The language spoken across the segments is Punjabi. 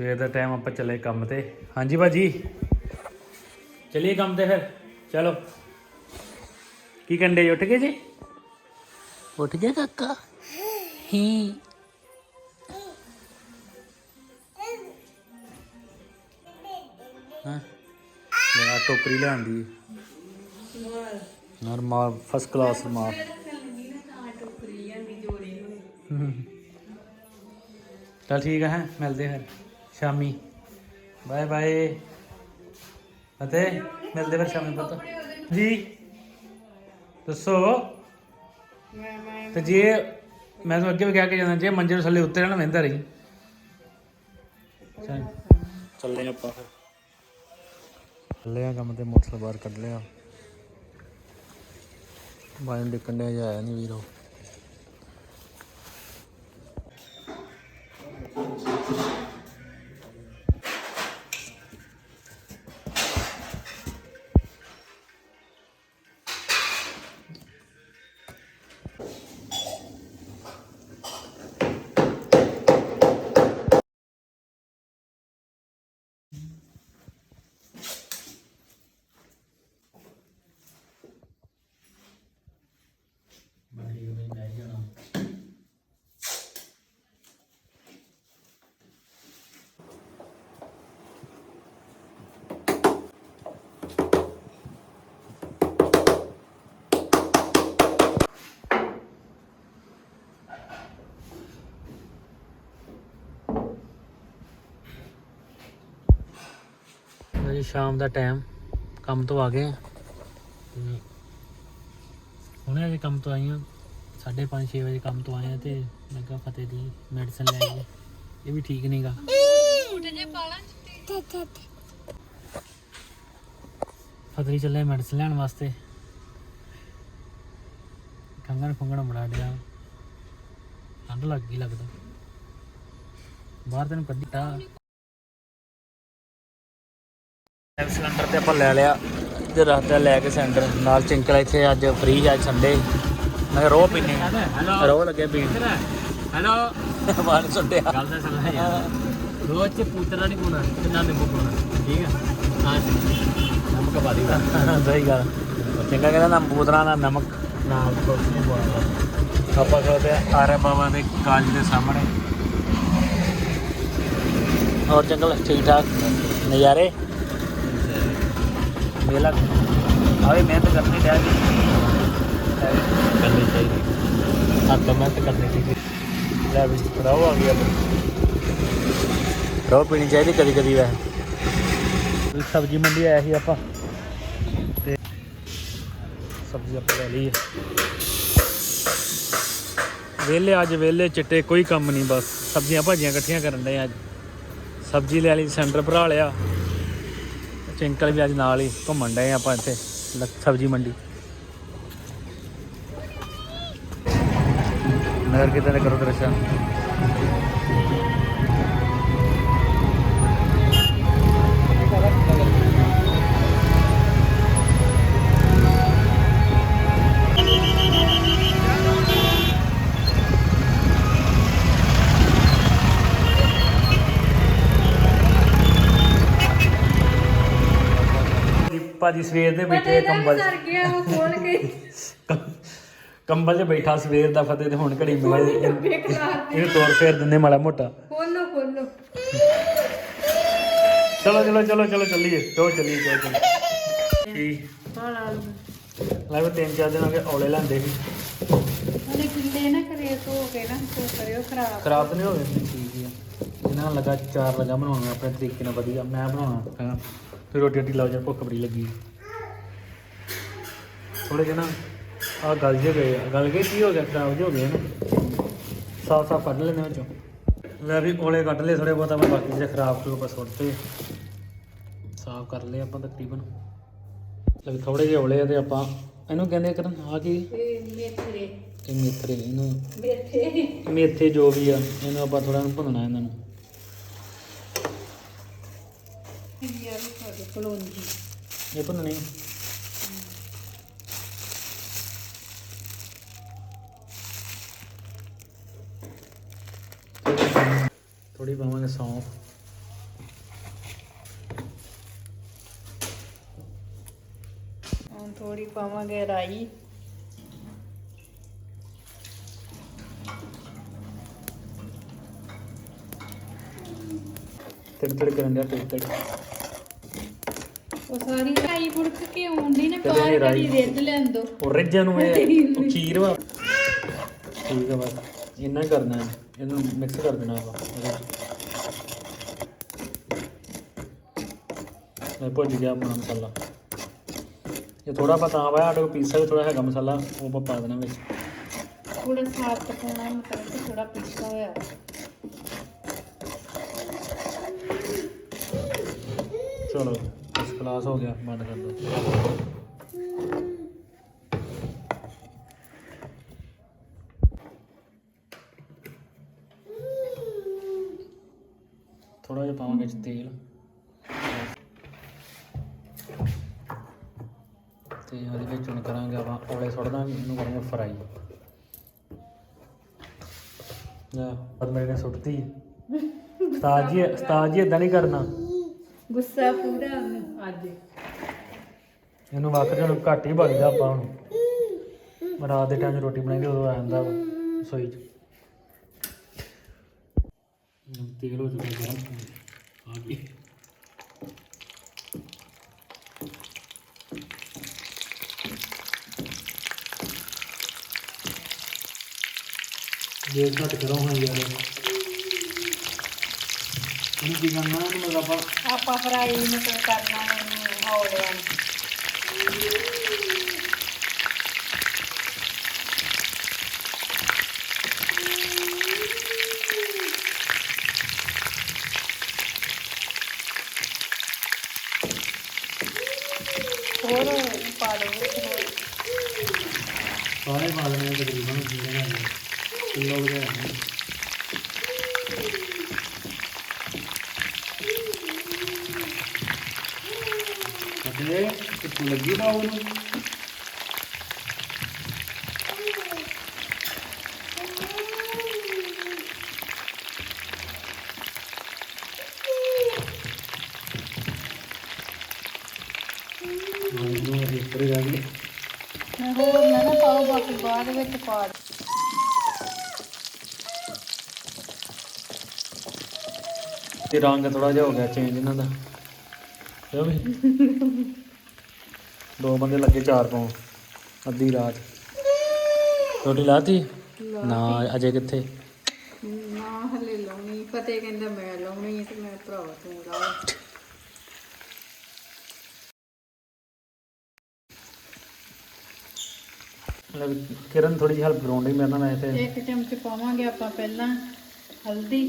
ਸਵੇਰ ਦਾ ਟਾਈਮ ਆਪਾਂ ਚੱਲੇ ਕੰਮ ਤੇ। ਹਾਂਜੀ ਭਾਜੀ। ਚਲਿਏ ਕੰਮ ਤੇ ਫਿਰ। ਚਲੋ। ਕੀ ਕੰਡੇ ਉੱਠ ਗਏ ਜੀ? ਉੱਠ ਗਿਆ ਕਾਕਾ। ਹੀ। ਹਾਂ। ਮੇਰਾ ਟੋਕਰੀ ਲਿਆਂਦੀ ਯਾਰ ਮਾਰ ਫਸਟ ਕਲਾਸ ਮਾਰ ਚਲ ਠੀਕ ਹੈ ਮਿਲਦੇ ਫਿਰ। ਸ਼ਾਮੀ। Bye bye. ਅਤੇ ਮਿਲਦੇ ਫਿਰ ਸ਼ਾਮੀ ਪਤਾ। ਜੀ ਦੱਸੋ। ਤੇ ਜੇ ਮੈਂ ਤੁਹਾਨੂੰ ਅੱਗੇ ਵੀ ਕਹਿ ਕੇ ਜਾਣਾ ਜੇ ਮੰਜੇ ਨੂੰ ਥੱਲੇ ਉੱਤੇ ਨਾ ਵਹਿੰਦਾ ਰਹੀ ਚੱਲ। ਚੱਲੇ ਆਪਾਂ ਫਿਰ। ਚੱਲੇ ਆ ਕੰਮ ਤੇ ਮੋਟਰਸਾਈਕਲ ਬਾਹਰ ਕੱਢ ਲਿਆ। ਬਾਹਰ ਡਿੱਕਣ ਡਿਆ ਜਿਹਾ ਆਇਆ ਨਹੀਂ ਵੀਰੋ ਜੀ ਸ਼ਾਮ ਦਾ ਟਾਈਮ ਕੰਮ ਤੋਂ ਆ ਗਏ ਤੇ ਹੁਣੇ ਅਜੇ ਕੰਮ ਤੋਂ ਆਈਆਂ 5:30 6 ਵਜੇ ਕੰਮ ਤੋਂ ਆਏ ਆ ਤੇ ਮੈਂ ਕਿਹਾ ਫਤਿਹ ਦੀ ਮੈਡੀਸਨ ਲੈ ਆਈਏ। ਇਹ ਵੀ ਠੀਕ ਨਹੀਂਗਾ ਫਤਿਹ ਚੱਲੇ ਮੈਡੀਸਨ ਲੈਣ ਵਾਸਤੇ। ਖੰਗਣ ਖੁੰਗਣ ਬੜਾ ਡਿਆ। ਠੰਡ ਲੱਗ ਗਈ ਲੱਗਦਾ। ਬਾਹਰ ਤੈਨੂੰ ਕੱਢੀਤਾ ਸਿਲੰਡਰ ਤੇ ਆਪਾਂ ਲੈ ਲਿਆ। ਤੇ ਰੱਖਦਾ ਲੈ ਕੇ ਸਿਲੰਡਰ ਨਾਲ ਚਿੰਕਲ ਇੱਥੇ ਅੱਜ ਫ੍ਰੀ ਅੱਜ ਸੰਡੇ ਮੈਂ ਰੋਹ ਪੀਨੇ ਰੋਹ ਲੱਗੇ ਪੀਣ। ਹੈਲੋ ਮਾਰ ਸੁੱਟਿਆ। ਗੱਲ ਤਾਂ ਸੁਣ ਯਾਰ। ਰੋਜ਼ ਚ ਪੂਤਰਾ ਨਹੀਂ ਪਾਉਣਾ ਤੇ ਨਾ ਨਿੰਬੂ ਪਾਉਣਾ। ਠੀਕ ਹੈ ਹਾਂ ਨਮਕ ਪਾ ਦੀ ਸਹੀ ਗੱਲ। ਚੰਗਾ ਕਹਿੰਦਾ ਨਾ ਬੂਤਰਾ ਨਾ ਨਮਕ। ਨਾਲ ਕੁਝ ਨਹੀਂ ਪਾਉਣਾ। ਆਪਾਂ ਖਲੋਤੇ ਆਰੇ ਬਾਬਾ ਦੇ ਕਾਲਜ ਦੇ ਸਾਹਮਣੇ। ਹੋਰ ਜੰਗਲ ਠੀਕ ਠਾਕ? ਨਜ਼ਾਰੇ? ਮੇਲਾ ਆਵੇ ਮਿਹਨਤ ਕਰਨੀ ਚਾਹੀਦੀ ਕਰਨੀ ਚਾਹੀਦੀ। ਹੱਥ ਮਿਹਨਤ ਕਰਨੀ ਚਾਹੀਦੀ। ਲੈ ਵੀ ਰੋ ਆ ਗਿਆ ਰੋ ਪੀਣੀ ਚਾਹੀਦੀ ਕਦੀ ਕਦੀ ਵੈਸੇ ਸਬਜ਼ੀ ਮੰਡੀ ਆਇਆ ਸੀ ਆਪਾਂ। ਤੇ ਸਬਜ਼ੀ ਆਪਾਂ ਲੈ ਲਈ ਵੇਲੇ ਅੱਜ ਵੇਲੇ ਚਿੱਟੇ ਕੋਈ ਕੰਮ ਨਹੀਂ ਬਸ। ਸਬਜ਼ੀਆਂ ਭਾਜੀਆਂ ਇਕੱਠੀਆਂ ਕਰਨ ਦੇ ਅੱਜ। ਸਬਜ਼ੀ ਲੈ ਲਈ ਸੈਂਟਰ ਭਰਾ ਲਿਆ। ਚਿੰਕਲ ਵੀ ਅੱਜ ਨਾਲ ਹੀ ਘੁੰਮਣ ਡਏ ਆਪਾਂ ਇੱਥੇ ਸਬਜ਼ੀ ਮੰਡੀ। ਨਗਰ ਕੀਰਤਨ ਦੇ ਕਰੋ ਦਰਸ਼ਨ। ਭਾਜੀ ਸਵੇਰ ਦੇ ਬੈਠੇ ਕੰਬਲ 'ਚ। ਸਰ ਗਿਆ ਉਹ ਖੋਲ ਕੇ। ਕੰਬਲ 'ਚ ਬੈਠਾ ਸਵੇਰ ਦਾ ਫਤਿਹ ਤੇ ਹੁਣ ਘੜੀ ਮਿਲੇ ਇਹਨੂੰ ਤੋੜ ਫੇਰ ਦਿੰਦੇ ਮਾੜਾ ਮੋਟਾ। ਖੋਲੋ ਖੋਲੋ। ਚਲੋ ਚਲੋ ਚਲੋ ਚਲੋ ਚੱਲੀਏ। ਚਲੋ ਚੱਲੀਏ ਚਲੋ ਚੱਲੀਏ। ਕੀ? ਲੈ ਵੀ ਤਿੰਨ ਚਾਰ ਦਿਨ ਹੋ ਗਏ ਔਲੇ ਲੈਂਦੇ ਸੀ। ਉਹਨੇ ਕਿੰਨੇ ਨਾ ਕਰੇ ਧੋ ਕੇ ਨਾ ਧੋ ਕਰਿਓ ਖਰਾਬ। ਖਰਾਬ ਨਹੀਂ ਹੋ ਗਏ? ਹੀ ਇਹਨਾਂ ਲੱਗਾ ਚਾਰ ਲੱਗਾ ਬਣਾਉਣ ਆਪਣੇ ਤਰੀਕੇ ਨਾਲ ਵਧੀਆ। ਮੈਂ ਬਣਾਉਣਾ ਪਹਿਲਾਂ ਫਿਰ ਰੋਟੀ ਰੋਟੀ ਲਾਓ ਜਾਂ ਭੁੱਖ ਬੜੀ ਲੱਗੀ। ਥੋੜੇ ਜਿਹੇ ਨਾ ਆ ਗਲ ਜੇ ਗਏ ਆ। ਗਲ ਗਏ ਕੀ ਹੋ ਗਿਆ? ਖਰਾਬ ਜਿਹੇ ਹੋ ਗਏ ਨਾ। ਸਾਫ਼ ਸਾਫ਼ ਕੱਢ ਲੈਣੇ ਵਿੱਚੋਂ। ਲੈ ਵੀ ਔਲੇ ਕੱਢ ਲਏ ਥੋੜੇ ਬਹੁਤਾ ਮੈਂ ਬਾਕੀ ਜਿਹੜੇ ਖਰਾਬ ਤੋਂ ਬਸ ਸੁੱਟਤੇ ਸਾਫ਼ ਕਰ ਲਏ ਆਪਾਂ ਤਕਰੀਬਨ। ਲੈ ਵੀ ਥੋੜੇ ਜਿਹੇ ਔਲੇ ਆ ਤੇ ਆਪਾਂ ਇਹਨੂੰ ਕਹਿੰਦੇ ਕਰਨ ਆ ਕੀ? ਇਹ ਮੇਥਰੇ ਇਹ ਮੇਥਰੇ ਇਹਨੂੰ। ਮੇਥੇ। ਮੇਥੇ ਜੋ ਵੀ ਆ ਇਹਨੂੰ ਆਪਾਂ ਥੋੜਾ ਨੂੰ ਭੁੰਨਣਾ ਇਹਨਾਂ ਨੂੰ। లోపల ఉంది ఎప్పుడు ਥੋੜੀ ਪਾਵਾਂਗੇ ਸੌਂਫ ਹੁਣ ਥੋੜੀ ਪਾਵਾਂਗੇ ਰਾਈ ਤਿੜ ਤਿੜ ਕਰਨ ਦਾ ਤਿੜ ਤਿੜ ਉਹ ਸਾਰੀ ਰਾਈ ਬੁੜਕ ਕੇ ਆਉਂਦੀ ਨਾ ਬਾਹਰ। ਕਦੀ ਰਿੱਝ ਲੈਂਦੋ। ਉਹ ਰਿੱਝਾਂ ਨੂੰ ਇਹ ਉਹ ਖੀਰ ਵਾ। ਠੀਕ ਆ ਬਸ ਇੰਨਾ ਕਰਨਾ ਹੈ ਇਹਨੂੰ ਮਿਕਸ ਕਰ ਦੇਣਾ ਆਪਾਂ। ਇਹਦੇ ਚ। ਮੈਂ ਭੁੱਜ ਗਿਆ ਆਪਣਾ ਮਸਾਲਾ। ਇਹ ਥੋੜਾ ਪਤਾ ਵਾ ਸਾਡੇ ਕੋਲ ਪੀਸਾ ਵੀ ਥੋੜਾ ਹੈਗਾ ਮਸਾਲਾ ਉਹ ਆਪਾਂ ਪਾ ਦੇਣਾ ਵਿੱਚ। ਥੋੜਾ ਸਾਫ਼ ਪਾਉਣਾ ਮਤਲਬ ਕਿ ਥੋੜਾ ਪਿੱਛਾ ਹੋਇਆ। ਚਲੋ। ਇਸ ਹੋ ਗਿਆ। ਬੰਦ ਕਰ ਦੋ। ਥੋੜਾ ਜਿਹਾ ਪਾਵਾਂਗੇ ਚ ਤੇਲ। ਤੇ ਉਹਦੇ ਵਿੱਚ ਹੁਣ ਕਰਾਂਗੇ ਆਪਾਂ ਔਲੇ ਸੁੱਟ ਦਾਂਗੇ, ਇਹਨੂੰ ਕਰਾਂਗੇ ਫਰਾਈ ਲੈ ਪਰ ਮੇਰੇ ਨੇ ਸੁੱਟਤੀ। ਉਸਤਾਦ ਜੀ ਉਸਤਾਦ ਜੀ ਇਦਾਂ ਨਹੀਂ ਕਰਨਾ। ਗੁੱਸਾ ਪੂਰਾ ਉਹਨੂੰ ਅੱਜ। ਇਹਨੂੰ ਵਾਕਰ ਨੂੰ ਘੱਟ ਹੀ ਬਗਦਾ ਆਪਾਂ ਹੁਣ। ਰਾਤ ਦੇ ਟਾਈਮ 'ਚ ਰੋਟੀ ਬਣਾਈ ਦੀ ਉਦੋਂ ਆ ਜਾਂਦਾ ਵਾ ਰਸੋਈ 'ਚ। ਹੁਣ ਤੇਲ ਹੋ ਚੁੱਕਾ ਗਰਮ। ਆ ਗਈ। ਜੇ ਘੱਟ ਕਰੋ ਹਾਂ ਯਾਰ ਇਹਨੂੰ ਕੀ ਕਰਨਾ ਇਹਨੂੰ ਮਤਲਬ ਆਪਾਂ ਆਪਾਂ ਫਰਾਈ ਮਤਲਬ ਕਰਨਾ ਇਹਨੂੰ ਹੌਲਿਆਂ ਨੂੰ ਹੋਰ ਪਾ ਦੋ ਹੋਰ ਸਾਰੇ ਪਾ ਲੈਣੇ ਆ ਤਕਰੀਬਨ ਜਿੰਨੇ ਹੈਗੇ ਕਿਲੋ ਵਗੈਰਾ ਕਦੇ ਕਿੱਥੋਂ ਲੱਗੀ ਨੂੰ ਮੈਨੂੰ ਇਹ ਪਰ ਜਾ ਗਈ ਮੈਂ ਹੋਰ ਨਾ ਨਾ ਪਾਓ ਬਾਕੀ ਬਾਅਦ ਵਿੱਚ ਪਾ ਦਿਓ। ਤੇ ਰੰਗ ਥੋੜਾ ਜਿਹਾ ਹੋ ਗਿਆ ਚੇਂਜ ਇਹਨਾਂ ਦਾ। ਕਿਉਂ ਵੀ? ਦੋ ਬੰਦੇ ਲੱਗੇ ਚਾਰ ਪਾਉ ਅੱਧੀ ਰਾਤ। ਰੋਟੀ ਲਾਤੀ? ਨਾ ਅਜੇ ਕਿੱਥੇ? ਨਾ ਹਲੇ ਲਾਉਣੀ। ਫਤਿਹ ਕਹਿੰਦਾ ਮੈਂ ਲਾਉਣੀ ਹੈ ਤੇ ਮੈਂ ਭਰਾਵਾ ਤੂੰ ਲਾ। ਕਿਰਨ ਥੋੜੀ ਜਿਹੀ ਹੈਲਪ ਕਰਾਉਣ ਡਈ ਮੇਰੇ ਨਾਲ ਤੇ ਇੱਕ ਚਮਚ ਪਾਵਾਂਗੇ ਆਪਾਂ ਪਹਿਲਾਂ ਹਲਦੀ।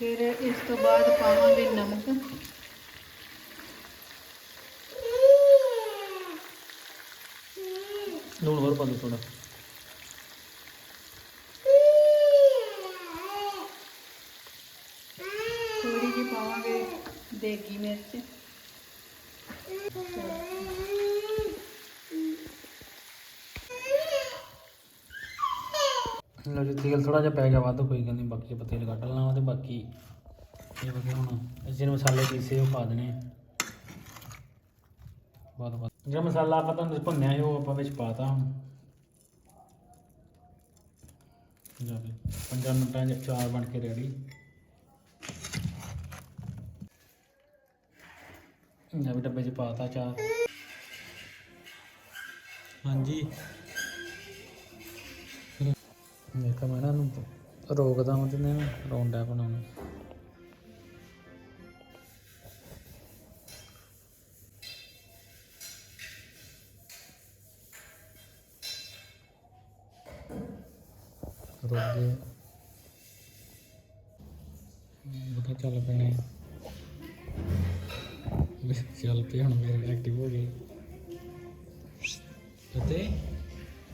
ਫਿਰ ਇਸ ਤੋਂ ਬਾਅਦ ਪਾਵਾਂਗੇ ਨਮਕ। ਲੂਣ ਹੋਰ ਪਾ ਥੋੜਾ ਥੋੜੀ ਜਿਹੀ ਪਾਵਾਂਗੇ ਦੇਗੀ ਮਿਰਚ। ਲੋ ਜੀ, ਤੇਲ ਥੋੜਾ ਜਿਹਾ ਪੈ ਗਿਆ, ਵੱਧ ਕੋਈ ਗੱਲ ਨਹੀਂ, ਬਾਕੀ ਆਪਾਂ ਤੇਲ ਕੱਢ ਲਵਾਂ ਵਾ ਤੇ ਬਾਕੀ ਇਹ ਵਗੇ ਹੁਣ ਅਸੀਂ ਜਿਹੜੇ ਮਸਾਲੇ ਪੀਸੇ ਉਹ ਪਾ ਦੇਣੇ ਬਹੁਤ ਬਹੁਤ ਜਿਹੜਾ ਮਸਾਲਾ ਆਪਾਂ ਤੁਹਾਨੂੰ ਭੰਨਿਆ ਸੀ, ਉਹ ਆਪਾਂ ਵਿੱਚ ਪਾਤਾ ਹੁਣ। ਜਾ ਵੀ ਮਿੰਟਾਂ ਚ ਚਾਰ ਬਣ ਕੇ ਰੈਡੀ ਇਹ ਵੀ ਡੱਬੇ ਚ ਪਾਤਾ ਚਾਰ ਹਾਂਜੀ। ਮੈਂ ਕਿਹਾ ਮੈਂ ਨਾ ਇਹਨੂੰ ਰੋਕਦਾ ਹਾਂ ਤੇ ਨਾ ਰੌਂਡਾ ਬਣਾਉਣਾ। ਰੁਕ ਬਤਾ ਚੱਲ ਪੈਣੇ ਚੱਲ ਪਏ ਹੁਣ ਮੇਰੇ ਐਕਟਿਵ ਹੋ ਗਏ। ਅਤੇ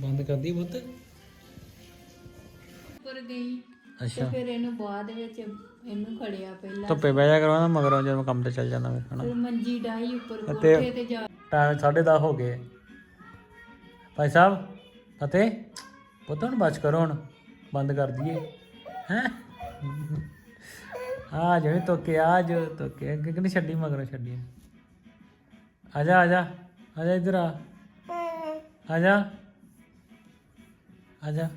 ਬੰਦ ਕਰਦੀ ਬੁੱਤ? ਗਈ ਤੇ ਫਿਰ ਇਹਨੂੰ ਬਾਅਦ ਵਿੱਚ ਇਹਨੂੰ ਖੜਿਆ ਪਹਿਲਾਂ ਧੁੱਪੇ ਬਹਿ ਜਾ ਕਰਵਾ ਨਾ ਮਗਰੋਂ ਜਦੋਂ ਕੰਮ ਤੇ ਚੱਲ ਜਾਂਦਾ ਮੈਂ ਹਨਾ ਫਿਰ ਮੰਜੀ ਡਾਈ ਉੱਪਰ ਅਤੇ- ਕੋਠੇ ਤੇ ਜਾ ਟਾਈਮ 10:30 ਹੋ ਗਏ। ਭਾਈ ਸਾਹਿਬ ਅਤੇ ਪੁੱਤ ਹੁਣ ਬਚ ਕਰੋ ਹੁਣ ਬੰਦ ਕਰ ਦਈਏ। ਹੈ? ਆ ਜਿਵੇਂ ਤੋਕੇ ਆ ਜੋ ਤੋਕੇ ਅੱਗੇ ਕਿ ਨਹੀਂ ਛੱਡੀ ਮਗਰੋਂ ਛੱਡੀ ਆ ਜਾ ਆ ਜਾ ਆ ਜਾ ਇੱਧਰ ਆ। ਆ ਜਾ। ਆ ਜਾ।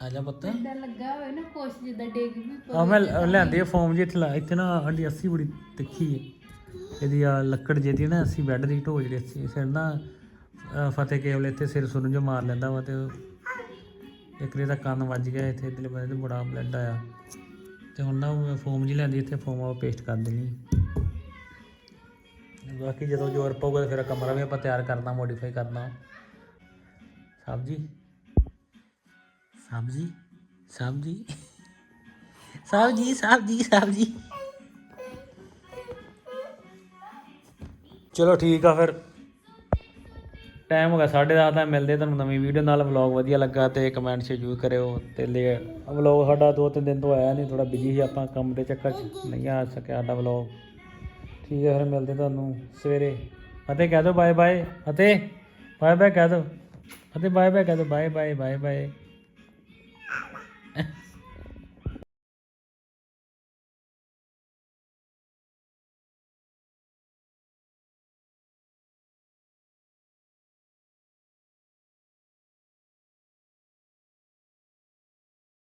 ਆ ਜਾ ਪੁੱਤ। ਇਦਾਂ ਲੱਗਾ ਹੋਵੇ ਨਾ ਕੁਛ ਜਿੱਦਾਂ ਡਿੱਗ ਵੀ ਆ ਮੈਂ ਲ- ਲਿਆਂਦੀ ਆ ਫੋਮ ਜੀ ਇੱਥੇ ਲਾ- ਇੱਥੇ ਨਾ ਸਾਡੀ ਅੱਸੀ ਬੜੀ ਤਿੱਖੀ ਹੈ ਇਹਦੀ ਆ ਲੱਕੜ ਜਿਹਦੀ ਨਾ ਅੱਸੀ ਬੈੱਡ ਦੀ ਢੋ ਜਿਹੜੀ ਅੱਸੀ ਫਿਰ ਨਾ ਅ, ਫਤਿਹ ਕੇਵਲ ਇੱਥੇ ਸਿਰ ਸੁਰ ਨੂੰ ਜੋ ਮਾਰ ਲੈਂਦਾ ਵਾ ਤੇ ਉਹ- ਇੱਕ ਦੇ ਦਾ ਕੰਨ ਵੱਜ ਗਿਆ ਇੱਥੇ ਇਧਰਲੇ ਤੇ ਬੜਾ ਬਲੱਡ ਆਇਆ। ਤੇ ਹੁਣ ਨਾ ਮੈਂ ਫੋਮ ਜੀ ਲੈਂਦੀ ਇੱਥੇ ਫੋਮ ਆ ਪੇਸਟ ਕਰ ਦੇਣੀ। ਬਾਕੀ ਜਦੋਂ ਜ਼ੋਰ ਪਊਗਾ ਫਿਰ ਕਮਰਾ ਵੀ ਆਪਾਂ ਤਿਆਰ ਕਰਨਾ ਮੋਡੀਫਾਈ ਕਰਨਾ। ਸਬਜੀ ਸਬਜੀ ਸਬਜੀ ਸਬਜੀ ਸਬਜੀ ਸਬਜੀ ਚਲੋ ਠੀਕ ਆ ਫਿਰ। ਟਾਈਮ ਹੋ ਗਿਆ 10:30 ਦਾ ਮਿਲਦੇ ਤੁਹਾਨੂੰ ਨਵੀਂ ਵੀਡੀਓ ਨਾਲ। ਵਲੌਗ ਵਧੀਆ ਲੱਗਾ ਤੇ ਕਮੈਂਟ ਸ਼ੇਅਰ ਜ਼ਰੂਰ ਕਰਿਓ। ਤੇ ਲੈ ਵਲੌਗ ਸਾਡਾ ਦੋ ਤਿੰਨ ਦਿਨ ਤੋਂ ਆਇਆ ਨਹੀਂ ਥੋੜਾ ਬਿਜ਼ੀ ਸੀ ਆਪਾਂ, ਕੰਮ ਦੇ ਚੱਕਰ 'ਚ ਨਹੀਂ ਆ ਸਕਿਆ ਸਾਡਾ ਵਲੌਗ ਠੀਕ ਹੈ ਫਿਰ ਮਿਲਦੇ ਤੁਹਾਨੂੰ ਸਵੇਰੇ? ਅਤੇ ਕਹਿ ਦਿਓ ਬਾਏ ਬਾਏ ਅਤੇ ਬਾਏ ਬਾਏ ਕਹਿ ਦਿਓ ਅਤੇ ਬਾਏ ਬਾਏ ਕਹਿ ਦਿਓ ਬਾਏ ਬਾਏ ਬਾਏ ਬਾਏ